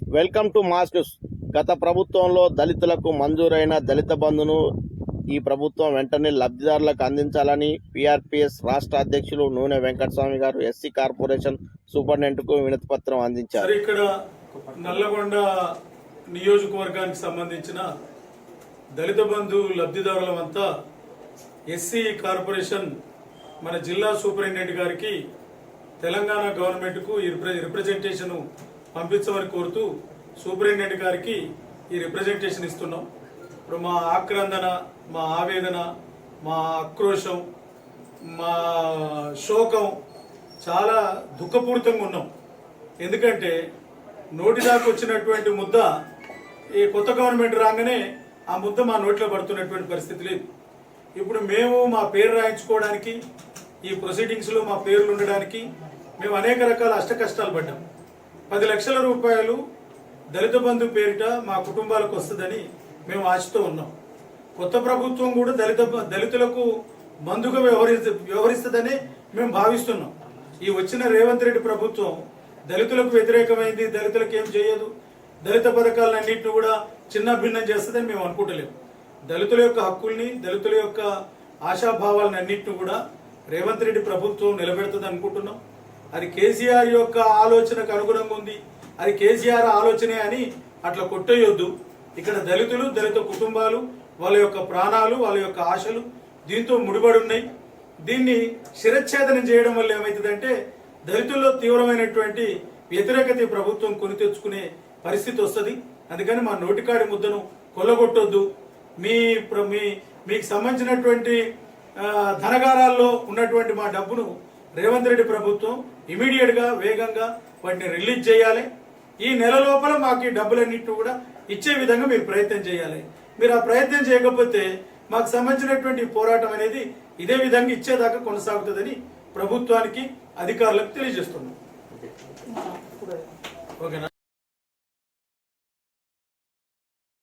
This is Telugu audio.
వెల్కమ్ టు మాస్క్స్ గత ప్రభుత్వంలో దళితులకు మంజూరైన దళిత బంధును ఈ ప్రభుత్వం వెంటనే లబ్ధిదారులకు అందించాలని పిఆర్పిఎస్ రాష్ట్ర అధ్యక్షులు నూనె వెంకటస్వామి గారు ఎస్సీ కార్పొరేషన్ సూపరింటెండెంట్కు వినతి పత్రం అందించారు. ఇక్కడ నల్లగొండ నియోజకవర్గానికి సంబంధించిన దళిత బంధు లబ్ధిదారులమంతా ఎస్సీ కార్పొరేషన్ మన జిల్లా సూపరింటెండెంట్ గారికి తెలంగాణ గవర్నమెంట్కు ఈ రిప్రజెంటేషన్ పంపించమని కోరుతూ సూపరింటెండెంట్ గారికి ఈ రిప్రజెంటేషన్ ఇస్తున్నాం. ఇప్పుడు మా ఆక్రందన మా ఆవేదన మా ఆక్రోశం మా శోకం చాలా దుఃఖపూరితంగా ఉన్నాం. ఎందుకంటే నోటి దాకా వచ్చినటువంటి ముద్ద ఈ కొత్త గవర్నమెంట్ రాగానే ఆ ముద్ద మా నోట్లో పడుతున్నటువంటి పరిస్థితి లేదు. ఇప్పుడు మేము మా పేరు రాయించుకోవడానికి ఈ ప్రొసీడింగ్స్లో మా పేర్లు ఉండడానికి మేము అనేక రకాల అష్ట కష్టాలు పడ్డాం. పది లక్షల రూపాయలు దళిత బంధు పేరిట మా కుటుంబాలకు వస్తుందని మేము ఆశతో ఉన్నాం. కొత్త ప్రభుత్వం కూడా దళిత దళితులకు బంధుగా వ్యవహరి వ్యవహరిస్తుందని మేము భావిస్తున్నాం. ఈ వచ్చిన రేవంత్ రెడ్డి ప్రభుత్వం దళితులకు వ్యతిరేకమైంది దళితులకు ఏం చేయదు దళిత పథకాలన్నింటినీ కూడా చిన్న భిన్నం చేస్తుందని మేము అనుకుంటలేము దళితుల యొక్క హక్కుల్ని దళితుల యొక్క ఆశాభావాలను అన్నింటినీ కూడా రేవంత్ రెడ్డి ప్రభుత్వం నిలబెడుతుంది అనుకుంటున్నాం అది కేసీఆర్ యొక్క ఆలోచనకు అనుగుణంగా ఉంది. అది కేసీఆర్ ఆలోచనే అని అట్లా కొట్టేయొద్దు. ఇక్కడ దళితులు దళిత కుటుంబాలు వాళ్ళ యొక్క ప్రాణాలు వాళ్ళ యొక్క ఆశలు దీంతో ముడిపడి ఉన్నాయి దీన్ని శిరచ్ఛేదనం చేయడం వల్ల ఏమవుతుందంటే దళితుల్లో తీవ్రమైనటువంటి వ్యతిరేకత ప్రభుత్వం కొని తెచ్చుకునే పరిస్థితి వస్తుంది. అందుకని మా నోటికాడి ముద్దను కొల్లగొట్టొద్దు. మీ మీ మీకు సంబంధించినటువంటి ధనగారాల్లో ఉన్నటువంటి మా డబ్బును రేవంత్ రెడ్డి ప్రభుత్వం ఇమీడియట్గా వేగంగా వాటిని రిలీజ్ చేయాలి. ఈ నెల లోపల మాకు ఈ డబ్బులన్నింటినీ కూడా ఇచ్చే విధంగా మీరు ప్రయత్నం చేయాలి. మీరు ఆ ప్రయత్నం చేయకపోతే మాకు సంబంధించినటువంటి పోరాటం అనేది ఇదే విధంగా ఇచ్చేదాకా కొనసాగుతుందని ప్రభుత్వానికి అధికారులకు తెలియజేస్తున్నాం. ఓకేనా?